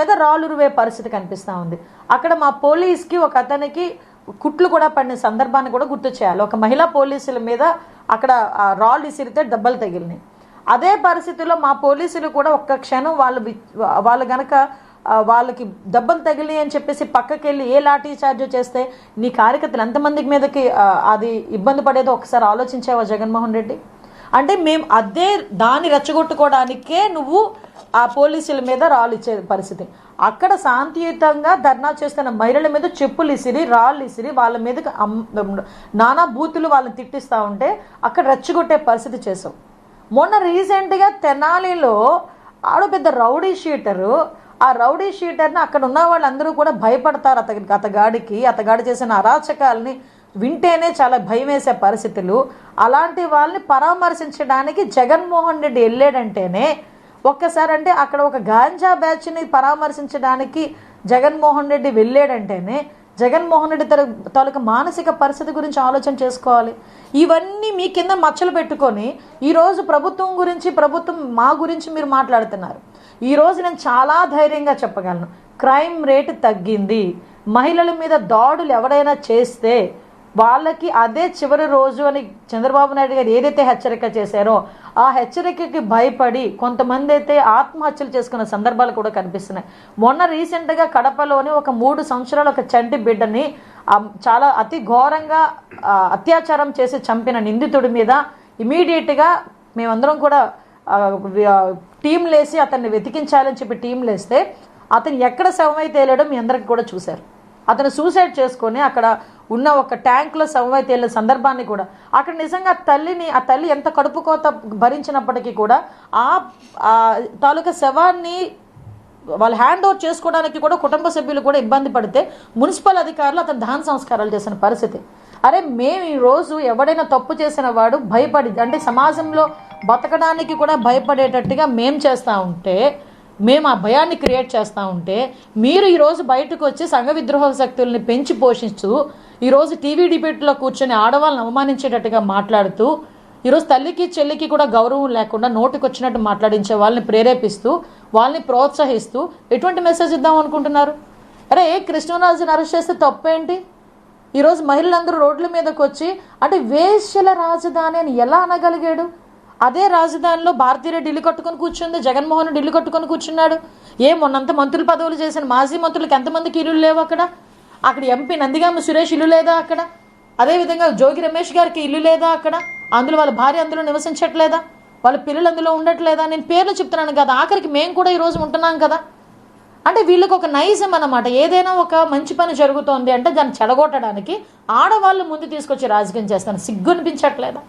మీద రాళ్ళురువే పరిస్థితి కనిపిస్తూ ఉంది. అక్కడ మా పోలీస్కి ఒక అతనికి కుట్లు కూడా పడిన సందర్భాన్ని కూడా గుర్తు చేయాలి. ఒక మహిళా పోలీసుల మీద అక్కడ రాళ్ళు ఇసిరితే దెబ్బలు తగిలినాయి. అదే పరిస్థితుల్లో మా పోలీసులు కూడా ఒక్క క్షణం వాళ్ళు వాళ్ళు గనక వాళ్ళకి దెబ్బలు తగిలినాయి అని చెప్పేసి పక్కకి వెళ్ళి ఏ లాఠీ చార్జ్ చేస్తే నీ కార్యకర్తలు ఎంతమంది మీదకి అది ఇబ్బంది పడేదో ఒకసారి ఆలోచించావా జగన్మోహన్ రెడ్డి? అంటే మేము అదే దాన్ని రెచ్చగొట్టుకోవడానికే నువ్వు ఆ పోలీసుల మీద రాళ్ళు ఇచ్చే పరిస్థితి. అక్కడ శాంతియుతంగా ధర్నా చేస్తున్న మహిళల మీద చెప్పులు ఇసిరి రాళ్ళు ఇసిరి వాళ్ళ మీదకి నానా బూతులు వాళ్ళని తిట్టిస్తూ ఉంటే అక్కడ రెచ్చగొట్టే పరిస్థితి చేసాం మొన్న రీసెంట్గా తెనాలిలో ఆడ పెద్ద రౌడీ షీటరు ఆ రౌడీ షీటర్ని అక్కడ ఉన్న వాళ్ళందరూ కూడా భయపడతారు అతని అతగాడికి అతగాడు చేసిన అరాచకాలని వింటేనే చాలా భయం వేసే పరిస్థితులు. అలాంటి వాళ్ళని పరామర్శించడానికి జగన్మోహన్ రెడ్డి వెళ్ళాడంటేనే ఒక్కసారి అంటే అక్కడ ఒక గాంజా బ్యాచ్ని పరామర్శించడానికి జగన్మోహన్ రెడ్డి వెళ్ళాడంటేనే జగన్మోహన్ రెడ్డి తన తాలూకు మానసిక పరిస్థితి గురించి ఆలోచన చేసుకోవాలి. ఇవన్నీ మీ కింద మచ్చలు పెట్టుకొని ఈరోజు ప్రభుత్వం గురించి ప్రభుత్వం మా గురించి మీరు మాట్లాడుతున్నారు. ఈరోజు నేను చాలా ధైర్యంగా చెప్పగలను. క్రైమ్ రేటు తగ్గింది. మహిళల మీద దాడులు ఎవరైనా చేస్తే వాళ్ళకి అదే చివరి రోజు అని చంద్రబాబు నాయుడు గారు ఏదైతే హెచ్చరిక చేశారో ఆ హెచ్చరికకి భయపడి కొంతమంది అయితే ఆత్మహత్యలు చేసుకున్న సందర్భాలు కూడా కనిపిస్తున్నాయి. మొన్న రీసెంట్గా కడపలోని ఒక మూడు సంవత్సరాల ఒక చంటి బిడ్డని చాలా అతి ఘోరంగా అత్యాచారం చేసి చంపిన నిందితుడి మీద ఇమీడియట్గా మేమందరం కూడా టీం లేసి అతన్ని వెతికించాలని చెప్పి టీం లేస్తే అతను ఎక్కడ శవమై తేలాడో మీ అందరికి కూడా చూశారు. అతను సూసైడ్ చేసుకొని అక్కడ ఉన్న ఒక ట్యాంక్లో సమవైతే తేలిన సందర్భాన్ని కూడా అక్కడ నిజంగా ఆ తల్లిని ఆ తల్లి ఎంత కడుపు కోత భరించినప్పటికీ కూడా ఆ తాలూకా శవాన్ని వాళ్ళు హ్యాండ్ ఓవర్ చేసుకోవడానికి కూడా కుటుంబ సభ్యులు కూడా ఇబ్బంది పడితే మున్సిపల్ అధికారులు అతను దహన సంస్కారాలు చేసిన పరిస్థితి. అరే మేము ఈ రోజు ఎవడైనా తప్పు చేసిన వాడు భయపడి అంటే సమాజంలో బతకడానికి కూడా భయపడేటట్టుగా మేం చేస్తూ ఉంటే మేము ఆ భయాన్ని క్రియేట్ చేస్తూ ఉంటే మీరు ఈరోజు బయటకు వచ్చి సంఘ విద్రోహ శక్తుల్ని పెంచి పోషిస్తూ ఈరోజు టీవీ డిబేట్లో కూర్చొని ఆడవాళ్ళని అవమానించేటట్టుగా మాట్లాడుతూ ఈరోజు తల్లికి చెల్లికి కూడా గౌరవం లేకుండా నోటికొచ్చినట్టు మాట్లాడించే వాళ్ళని ప్రేరేపిస్తూ వాళ్ళని ప్రోత్సహిస్తూ ఎటువంటి మెసేజ్ ఇద్దాం అనుకుంటున్నారు? అరే కృష్ణరాజుని అరెస్ట్ చేస్తే తప్పేంటి? ఈరోజు మహిళలందరూ రోడ్ల మీదకి వచ్చి అంటే వేశ్యల రాజధాని అని ఎలా అనగలిగాడు? అదే రాజధానిలో భారతీరెడ్డి ఇల్లు కట్టుకొని కూర్చుంది జగన్మోహన్ రెడ్డి ఇల్లు కట్టుకొని కూర్చున్నాడు. ఏ మొన్నంత మంత్రులు పదవులు చేసిన మాజీ మంత్రులకు ఎంతమందికి ఇల్లు లేవు అక్కడ? అక్కడ ఎంపీ నందిగామ సురేష్ ఇల్లు లేదా అక్కడ? అదేవిధంగా జోగి రమేష్ గారికి ఇల్లు లేదా అక్కడ? అందులో వాళ్ళ భార్య అందులో నివసించట్లేదా? వాళ్ళ పిల్లలు అందులో ఉండట్లేదా? నేను పేర్లు చెప్తున్నాను కదా ఆఖరికి మేము కూడా ఈరోజు ఉంటున్నాం కదా? అంటే వీళ్ళకి ఒక నైజం అన్నమాట. ఏదైనా ఒక మంచి పని జరుగుతోంది అంటే దాన్ని చెడగొట్టడానికి ఆడవాళ్ళు ముందు తీసుకొచ్చి రాజకీయం చేస్తాను సిగ్గు అనిపించట్లేదా?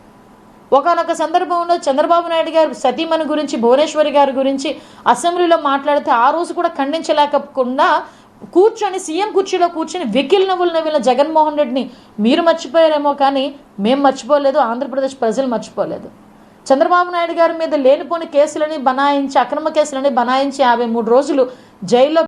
ఒకనొక సందర్భంలో చంద్రబాబు నాయుడు గారు సతీమణి గురించి భువనేశ్వరి గారి గురించి అసెంబ్లీలో మాట్లాడితే ఆ రోజు కూడా ఖండించలేకుండా కూర్చొని సీఎం కుర్చీలో కూర్చొని వెకిల్ నవ్వులు నవ్విన జగన్మోహన్ రెడ్డిని మీరు మర్చిపోయారేమో కానీ మేము మర్చిపోలేదు ఆంధ్రప్రదేశ్ ప్రజలు మర్చిపోలేదు. చంద్రబాబు నాయుడు గారి మీద లేనిపోని కేసులని బనాయించి అక్రమ కేసులని బనాయించి యాభై మూడు రోజులు జైల్లో